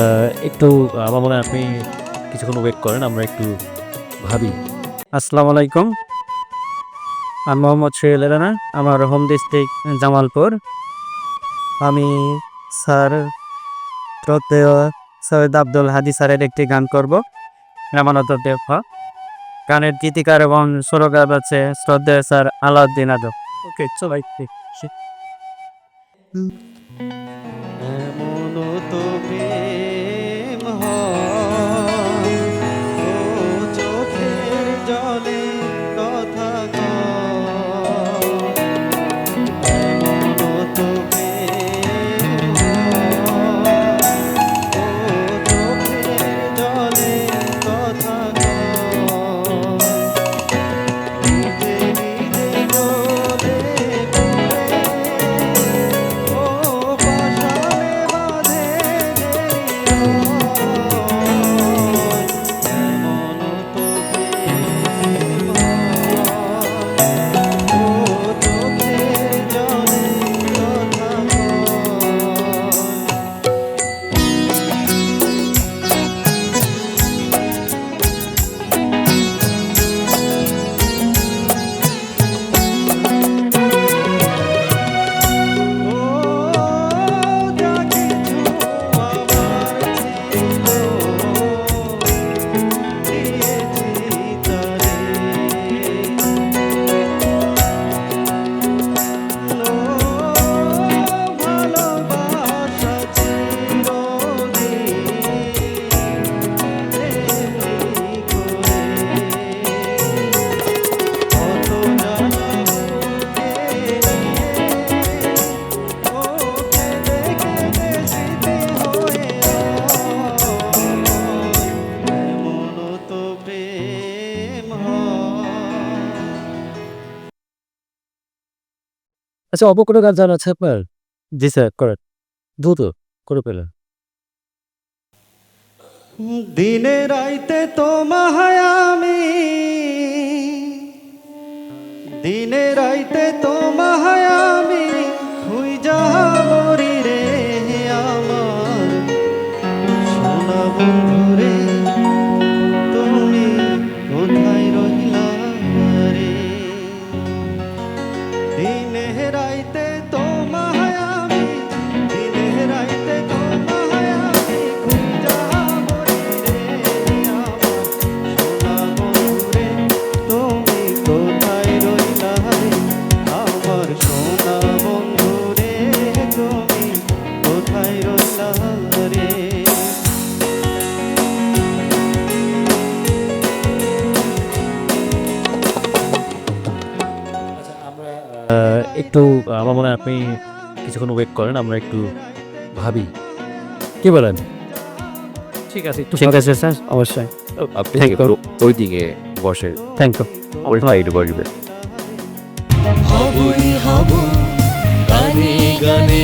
আহ, একটু আমার মনে হয় আপনি কিছুক্ষণ ওয়েট করেন আমরা একটু ভাবি। আসসালামু আলাইকুম। আমি মোহাম্মদ সোহেল রানা আমার হোম ডিস্ট্রিক্ট জামালপুর। আমি স্যার শ্রদ্ধেয় সৈয়দ আব্দুল হাদি স্যারের একটি গান করব রামানত দেফা গানের গীতিকার এবং সুরকার আছে শ্রদ্ধেয় স্যার আলাউদ্দিন আদব। ওকে চলাই এমন আচ্ছা অপ কোনো গান জানা? আছে আপনার জি স্যার, করেন। দ্রুত করে পেলেন দিনে রাইতে তোমায় আমি কোথায় রইলা রে আমার সোনা বন্ধুরে তুমি কোথায় রইলা রে? একটু আমার মনে হয় আপনি কিছুক্ষণ ওয়েট করেন আমরা একটু ভাবি। কি বলেন? ঠিক আছে একটু ঠিক আছে স্যার। অবশ্যই। আপনি ওই দিকে বসে। থ্যাংক ইউ ওই সাইড বসবে। হবই হব গানে গানে